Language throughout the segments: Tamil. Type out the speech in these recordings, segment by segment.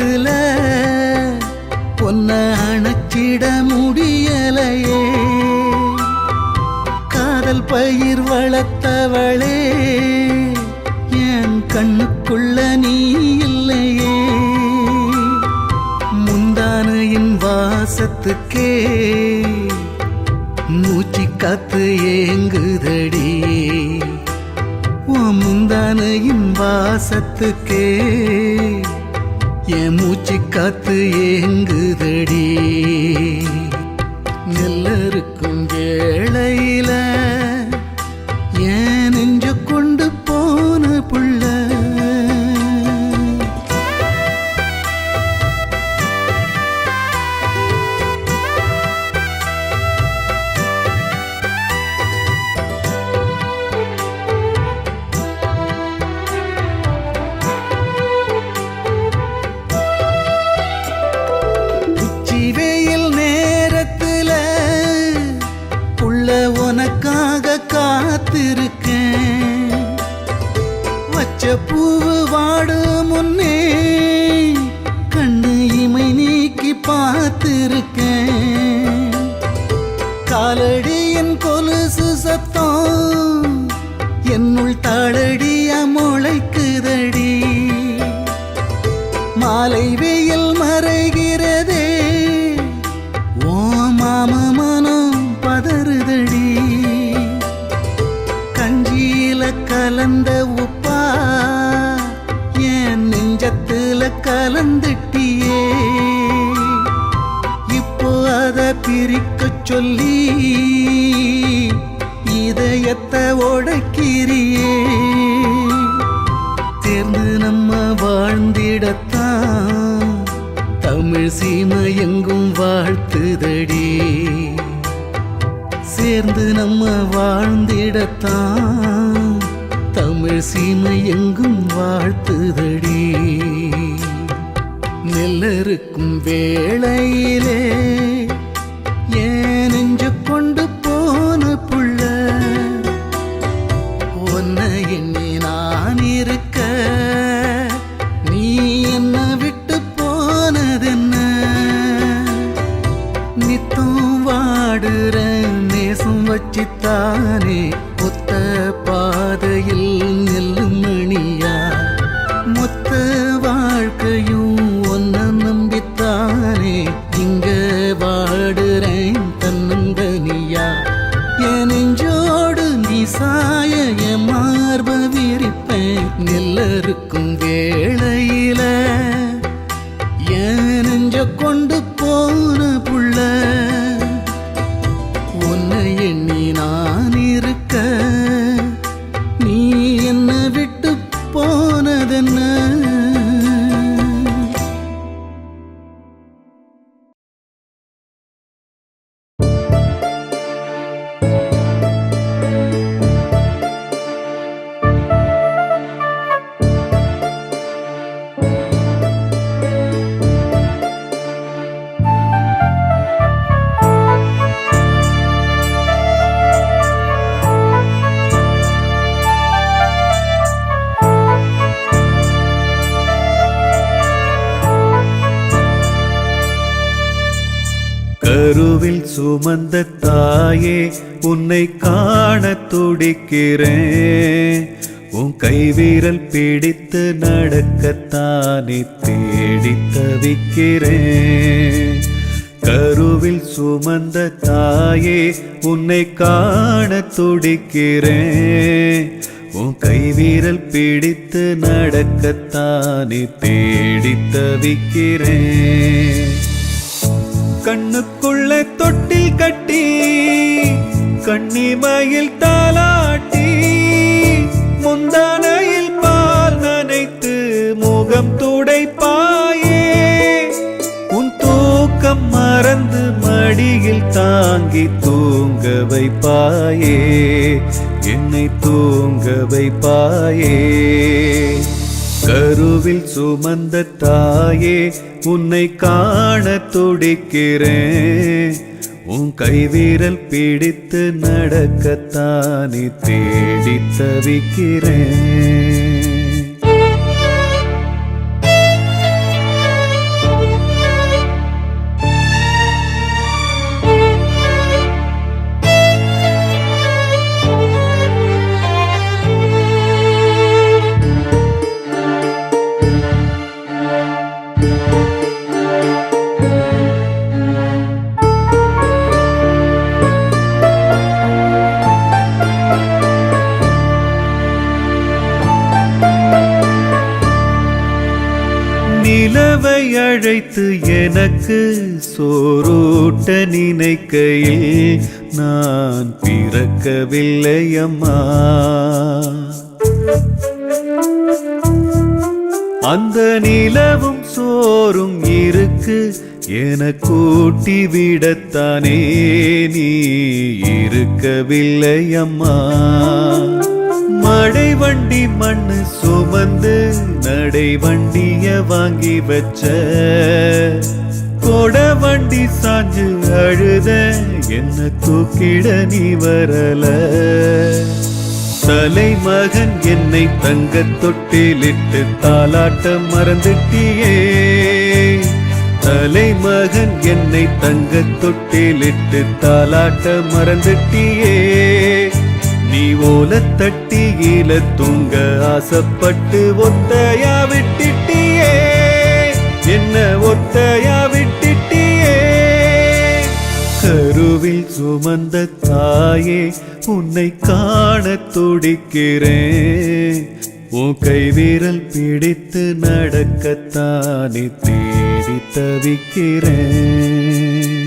கழுத்துல பொன்ன அணைச்சிட முடியலையே. காதல் பயிர் வளர்த்தவளே என் கண்ணுக்குள்ள நீ இல்லையே. முந்தானையின் வாசத்துக்கே மூச்சு காத்து ஏங்குதடி. முந்தானையின் வாசத்துக்கே என் மூச்சு காத்து ஏங்குதடி. கலந்த உப்பா? என் நெஞ்சத்துல கலந்துட்டியே. இப்போ அதை பிரிக்க சொல்லி வேளை துடிக்கிறேன் உன் கைவிரல் பிடித்து நடக்கத்தானே தேடி தவிக்கிறேன். கருவில் சுமந்த தாயே உன்னை காண துடிக்கிறேன். உன் கைவிரல் பிடித்து நடக்கத்தானே தேடி தவிக்கிறேன். கண்ணுக்குள்ள தொட்டில் கட்டி கண்ணிமையில் தாலாட்டி முந்தானையில் பால் நனைத்து முகம் துடைப்பாயே. உன் தூக்கம் மறந்து மடியில் தாங்கி தூங்க வைப்பாயே. என்னை தூங்க வைப்பாயே. கருவில் சுமந்த தாயே உன்னை காண துடிக்கிறேன். உன் கைவீரல் பிடித்து நடக்கத்தானே தேடி தவிக்கிறேன். அழைத்து எனக்கு சோறூட்ட நினைக்கையில் நான் பிறக்கவில்லை அம்மா அந்த நிலவும் சோறும் இருக்கு என கூட்டி விடத்தானே நீ இருக்கவில்லை அம்மா மடை வண்டி மண்ணு சுமந்து நடை வண்டிய வாங்கி வச்ச. கொட வண்டி சாஞ்சு அழுத என்ன தூக்கிட நீ வரல. தலைமகன் என்னை தங்க தொட்டிலிட்டு தாலாட்ட மறந்துட்டியே. தலைமகன் என்னை தங்க தொட்டிலிட்டு தாலாட்ட மறந்துட்டியே. நீ ஓல கீழ தூங்க ஆசைப்பட்டு ஒத்தையா விட்டுட்டியே. என்ன ஒத்தையா விட்டுட்டியே. கருவில் சுமந்த தாயே உன்னை காண துடிக்கிறேன். உன் கைவிரல் பிடித்து நடக்கத்தானே தேடி தவிக்கிறேன்.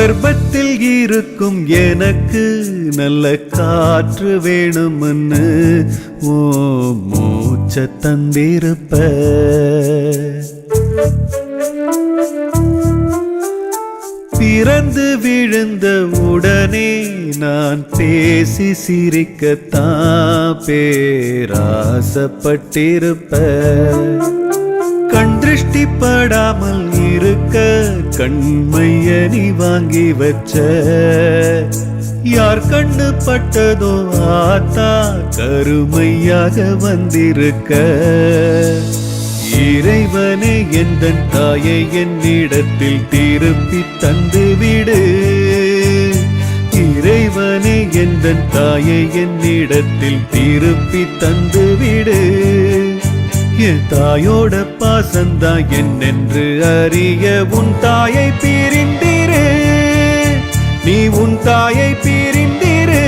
கர்ப்பத்தில் இருக்கும் எனக்கு நல்ல காற்று வேணும்னு ஓ மூச்ச தந்திருப்ப. பிறந்து விழுந்த உடனே நான் பேசி சிரிக்கத்தான் பேராசப்பட்டிருப்ப. கண் திருஷ்டிப்படாமல் இருக்க கண்மையணி வாங்கி வச்ச. யார் கண்ணு பட்டதோ ஆத்தா கருமையாக வந்திருக்க. இறைவனே எந்த தாயை என்னிடத்தில் திருப்பி தந்து விடு. இறைவனே எந்த தாயை என்னிடத்தில் திருப்பி தந்து விடு. என் தாயோட பாசந்தா என்னென்று அறிய உன் தாயை பிரிந்திரு. நீ உன் தாயை பிரிந்திரு.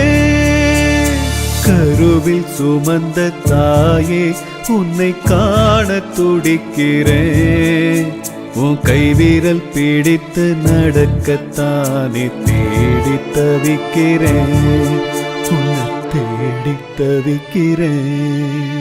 கருவில் சுமந்த தாயே உன்னை காண துடிக்கிறேன். உன் கைவிரல் பிடித்து நடக்கத்தானே தேடி தவிக்கிறேன் உன்னை தேடி தவிக்கிறேன்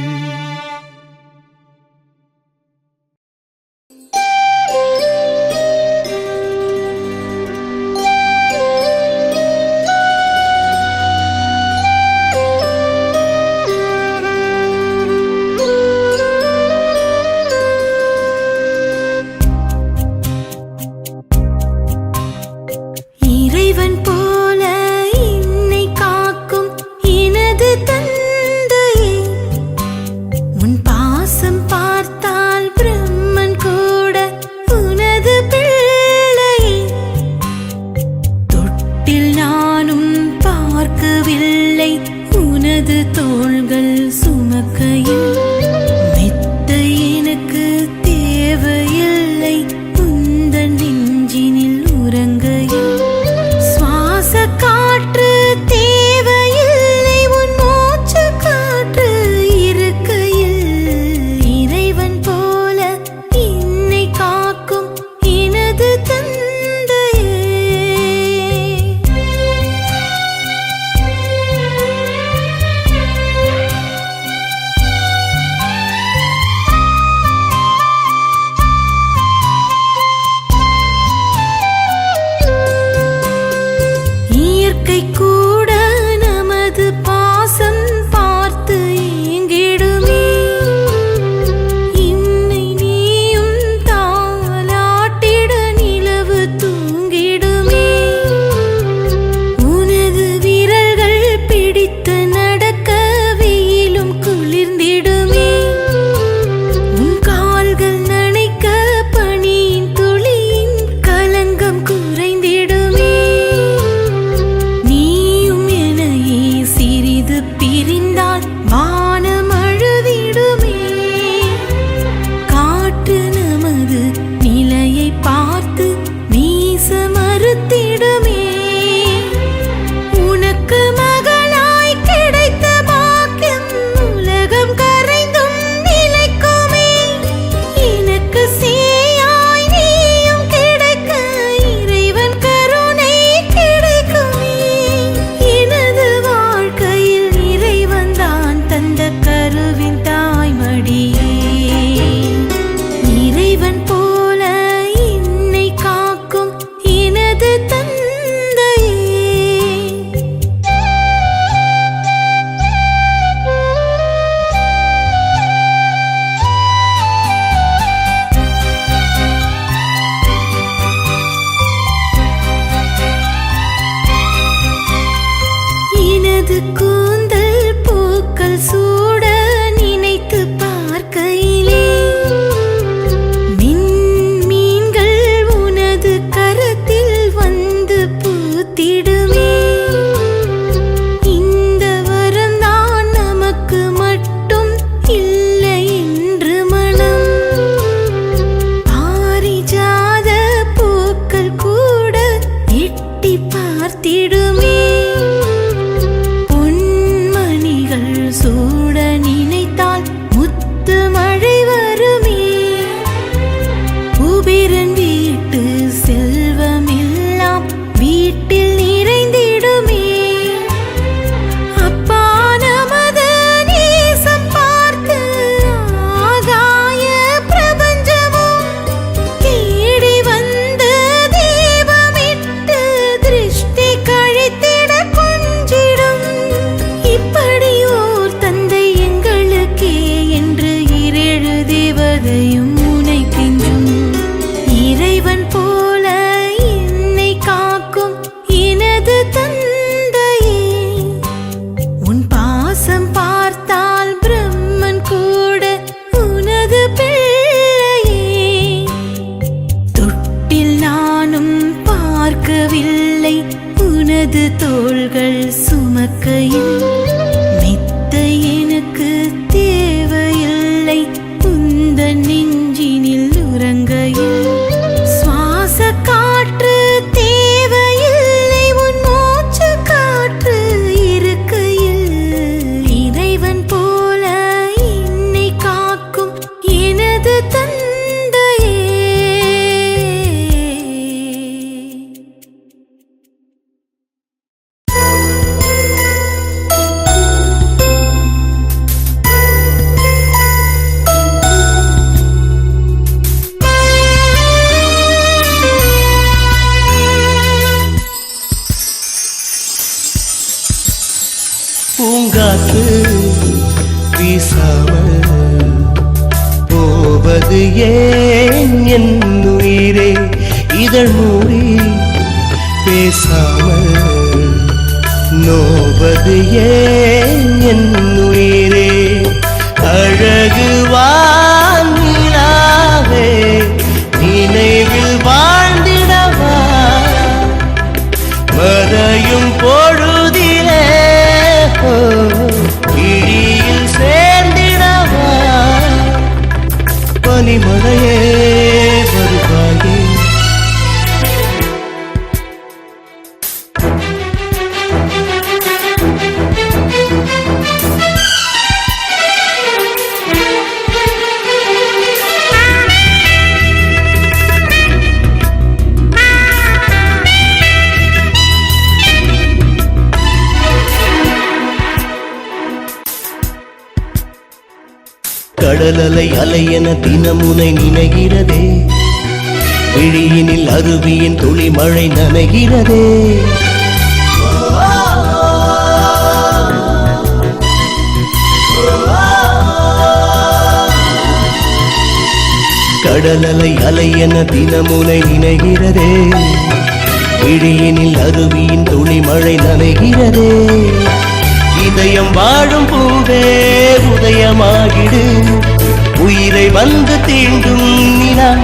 எனது தோள்கள் சுமக்கையில் பூங்காத்து வீசாமல் போவது ஏன் என் உயிரே இதழ் மூடி பேசாமல் நோவது ஏன் என் உயிரே அழகுவா கடலலை அலையென தினமுனை நினைகிறதே. விழியினில் அருவியின் துளி மழை நனைகிறதே. கடலலை அலையென தினமுனை நினைகிறதே. விழியினில் அருவியின் துளி மழை நனைகிறதே. இதயம் வாழும் பூவே உதயமாகிடு. உயிரை வந்து தீண்டும் நிலா.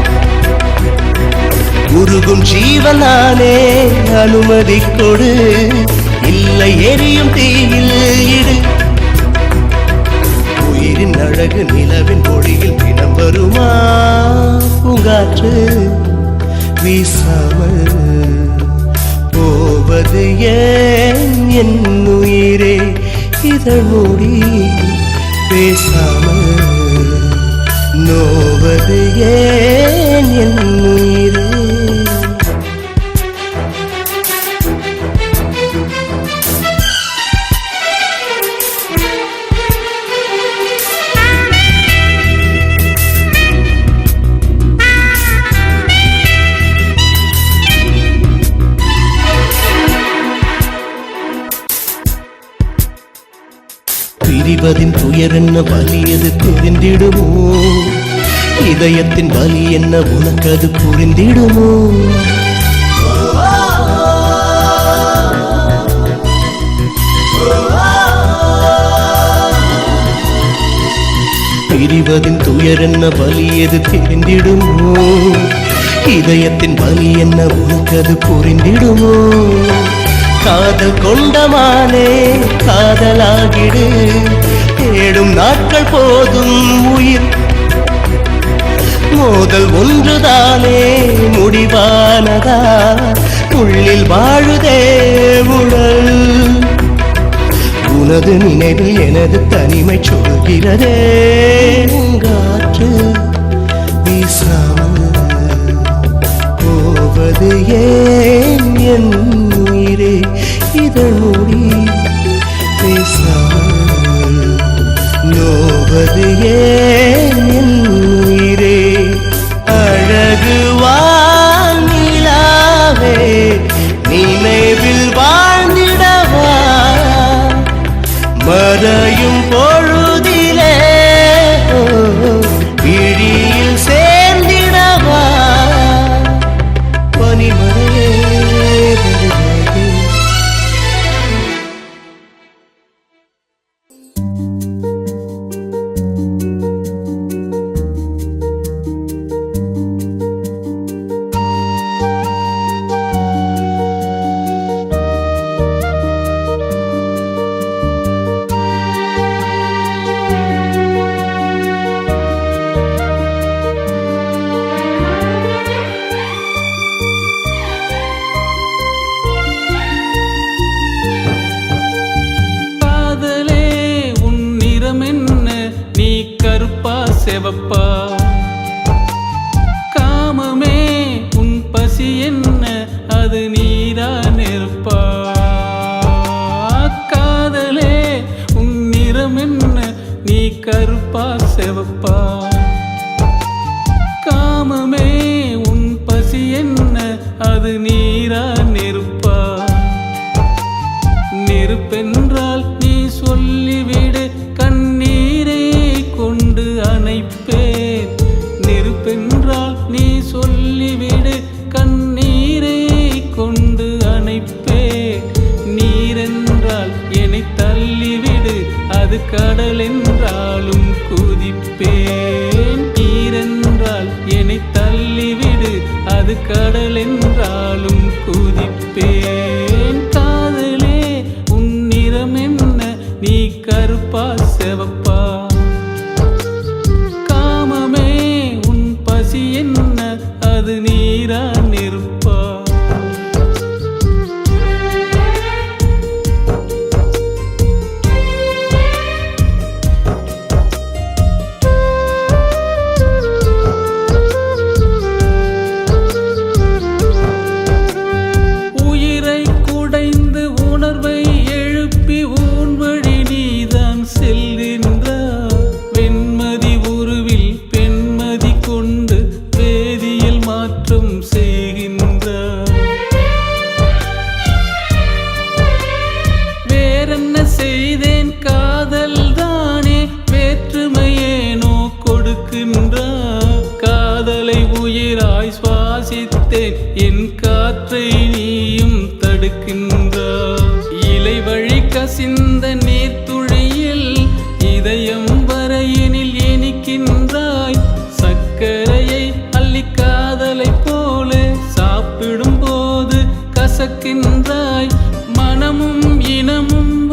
உருகும் ஜீவனானே அனுமதி கொடு. இல்லை எரியும் தீயில் இடு. உயிரின் அழகு நிலவின் ஒளியில் இடம் வருமா? பூங்காற்று வீசாமல் போவது ஏன்? என் உயிரே இதழ் மூடி பேசாமல் நோவது ஏன் என் உயிரே? பிரிவதின் துயர் என்ன? வலி எது புரிந்திடுமோ? இதயத்தின் வலி என்ன? உனக்கு அது புரிந்திடுமோ? பிரிவதின் துயர் என்ன? வலி எது தெரிந்திடுமோ? இதயத்தின் வலி என்ன? உனக்கு அது புரிந்திடுமோ? காதல் கொண்டமானே காதலாகிடு. தேடும் நாட்கள் போதும் உயிர். மோதல் ஒன்றுதானே முடிவானதா? உள்ளில் வாழுதே உடல். உனது நினைவில் எனது தனிமை சொல்கிறதே. காற்று வீசாமல் போவது ஏன் என் உயிரே இதழ் மூடி பேசாமல் நோவது ஏன் உயிரே? அழகு வானிலாவே நினைவில் வாழ்ந்திடவா? மறைய நீர்த்துளியில் இதயம் வரையினில் எனிக்கின்றாய். சக்கரையை அள்ளி காதலை போல சாப்பிடும் போது கசக்கின்றாய். மனமும் இனமும்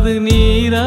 அது நீரா